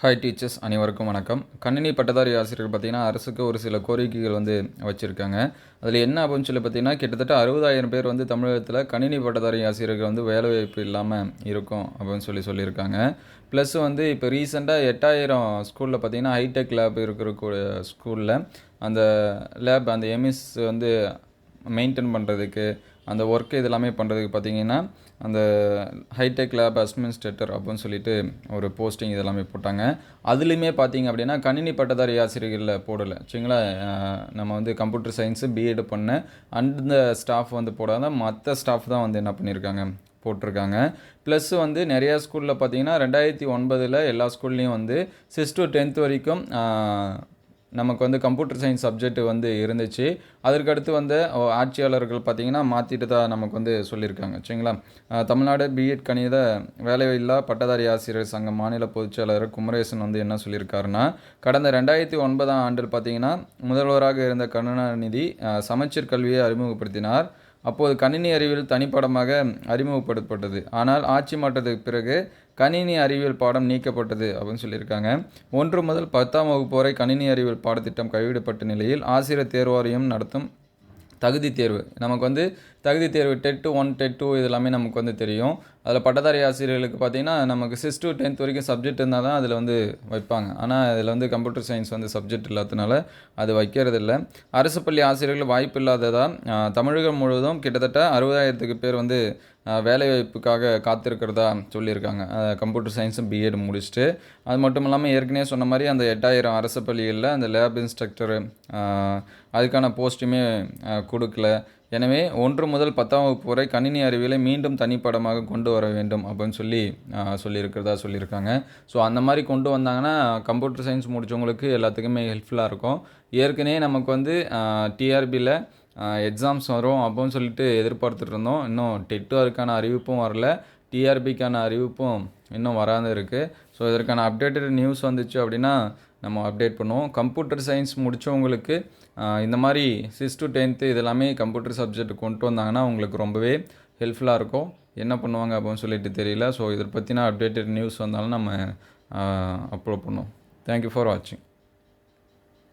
Hi teachers அனைவருக்கும் வணக்கம். கணினி பட்டதாரி ஆசிரியர்கள் பார்த்தீங்கன்னா அரசுக்கு ஒரு சில கோரிக்கைகள் வந்து வச்சுருக்காங்க. அதில் என்ன அப்படின்னு சொல்லி பார்த்தீங்கன்னா கிட்டத்தட்ட அறுபதாயிரம் பேர் வந்து தமிழகத்தில் கணினி பட்டதாரி ஆசிரியர்கள் வந்து வேலைவாய்ப்பு இல்லாமல் இருக்கும் அப்படின்னு சொல்லி சொல்லியிருக்காங்க. ப்ளஸ் வந்து இப்போ ரீசெண்டாக எட்டாயிரம் ஸ்கூலில் பார்த்தீங்கன்னா ஹைடெக் லேப் இருக்கிற ஸ்கூலில் அந்த லேப் அந்த எம்எஸ் வந்து மெயின்டைன் பண்ணுறதுக்கு அந்த ஒர்க் இதெல்லாமே பண்ணுறதுக்கு பார்த்தீங்கன்னா அந்த ஹைடெக் லேப் அட்மினிஸ்ட்ரேட்டர் அப்படின்னு சொல்லிட்டு ஒரு போஸ்டிங் இதெல்லாமே போட்டாங்க. அதுலேயுமே பார்த்தீங்க அப்படின்னா கணினி பட்டதாரி ஆசிரியர்களில் போடலை. சரிங்களா? நம்ம வந்து கம்ப்யூட்டர் சயின்ஸு பிஎட் பண்ண அந்த ஸ்டாஃப் வந்து போடாத மற்ற ஸ்டாஃப் தான் வந்து என்ன பண்ணியிருக்காங்க போட்டிருக்காங்க. ப்ளஸ் வந்து நிறையா ஸ்கூலில் பார்த்தீங்கன்னா ரெண்டாயிரத்தி ஒன்பதில் எல்லா ஸ்கூல்லேயும் வந்து சிக்ஸ் டு டென்த் வரைக்கும் நமக்கு வந்து கம்ப்யூட்டர் சயின்ஸ் சப்ஜெக்ட் வந்து இருந்துச்சு. அதற்கடுத்து வந்து ஆட்சியாளர்கள் பார்த்திங்கன்னா மாற்றிட்டு தான் நமக்கு வந்து சொல்லியிருக்காங்க. சரிங்களா? தமிழ்நாடு பிஎட் கணித வேலையில்லா பட்டதாரி ஆசிரியர் சங்க மாநில பொதுச்செயலாளர் குமரேசன் வந்து என்ன சொல்லியிருக்காருன்னா கடந்த ரெண்டாயிரத்தி ஒன்பதாம் ஆண்டில் பார்த்திங்கன்னா முதல்வராக இருந்த கருணாநிதி சமச்சீர் கல்வியை அறிமுகப்படுத்தினார். அப்போது கணினி அறிவியல் தனிப்பாடமாக அறிமுகப்படுத்தப்பட்டது. ஆனால் ஆட்சி மாற்றத்துக்கு பிறகு கணினி அறிவியல் பாடம் நீக்கப்பட்டது அப்படின்னு சொல்லியிருக்காங்க. ஒன்று முதல் பத்தாம் வகுப்பு வரை கணினி அறிவியல் பாடத்திட்டம் கைவிடப்பட்ட நிலையில் ஆசிரியர் தேர்வாரியம் நடத்தும் தகுதி தேர்வு. நமக்கு வந்து தகுதி தேர்வு TET two one TET two இதெல்லாமே நமக்கு வந்து தெரியும். அதில் பட்டதாரி ஆசிரியர்களுக்கு பார்த்தீங்கன்னா நமக்கு சிக்ஸ் டு டென்த் வரைக்கும் சப்ஜெக்ட் இருந்தால் தான் அதில் வந்து வைப்பாங்க. ஆனால் அதில் வந்து கம்ப்யூட்டர் சயின்ஸ் வந்து சப்ஜெக்ட் இல்லாததுனால அது வைக்கிறது இல்லை அரசு பள்ளி ஆசிரியர்கள் வாய்ப்பு இல்லாததாக தமிழகம் முழுவதும் கிட்டத்தட்ட அறுபதாயிரத்துக்கு பேர் வந்து வேலைவாய்ப்புக்காக காத்திருக்கிறதா சொல்லியிருக்காங்க. கம்ப்யூட்டர் சயின்ஸும் பிஎட் முடிச்சுட்டு அது மட்டும் இல்லாமல் ஏற்கனவே சொன்ன மாதிரி அந்த எட்டாயிரம் அரசு பள்ளிகளில் அந்த லேப் இன்ஸ்ட்ரக்டரு அதுக்கான போஸ்ட்டுமே கொடுக்கல. எனவே ஒன்று முதல் பத்தாம் வகுப்பு வரை கணினி அறிவியலை மீண்டும் தனிப்படமாக கொண்டு வர வேண்டும் அப்படின்னு சொல்லி சொல்லியிருக்கிறதா சொல்லியிருக்காங்க. ஸோ அந்த மாதிரி கொண்டு வந்தாங்கன்னா கம்ப்யூட்டர் சயின்ஸ் முடித்தவங்களுக்கு எல்லாத்துக்குமே ஹெல்ப்ஃபுல்லாக இருக்கும். ஏற்கனவே நமக்கு வந்து டிஆர்பியில் எக்ஸாம்ஸ் வரும் அப்போன்னு சொல்லிட்டு எதிர்பார்த்துட்டு இருந்தோம் இன்னும் டெட்டு அதுக்கான அறிவிப்பும் வரல. டிஆர்பிக்கான அறிவிப்பும் இன்னும் வராது இருக்குது ஸோ இதற்கான அப்டேட்டட் நியூஸ் வந்துச்சு அப்படின்னா நம்ம அப்டேட் பண்ணுவோம். கம்ப்யூட்டர் சயின்ஸ் முடித்தவங்களுக்கு இந்த மாதிரி சிக்ஸ் டு டென்த்து இதெல்லாமே கம்ப்யூட்டர் சப்ஜெக்ட் கொண்டு வந்தாங்கன்னா உங்களுக்கு ரொம்பவே ஹெல்ப்ஃபுல்லாக இருக்கும். என்ன பண்ணுவாங்க அப்படின்னு சொல்லிட்டு தெரியல. ஸோ இதை பற்றின அப்டேட்டட் நியூஸ் வந்தாலும் நம்ம அப்லோட் பண்ணுவோம். தேங்க்யூ ஃபார் வாட்சிங்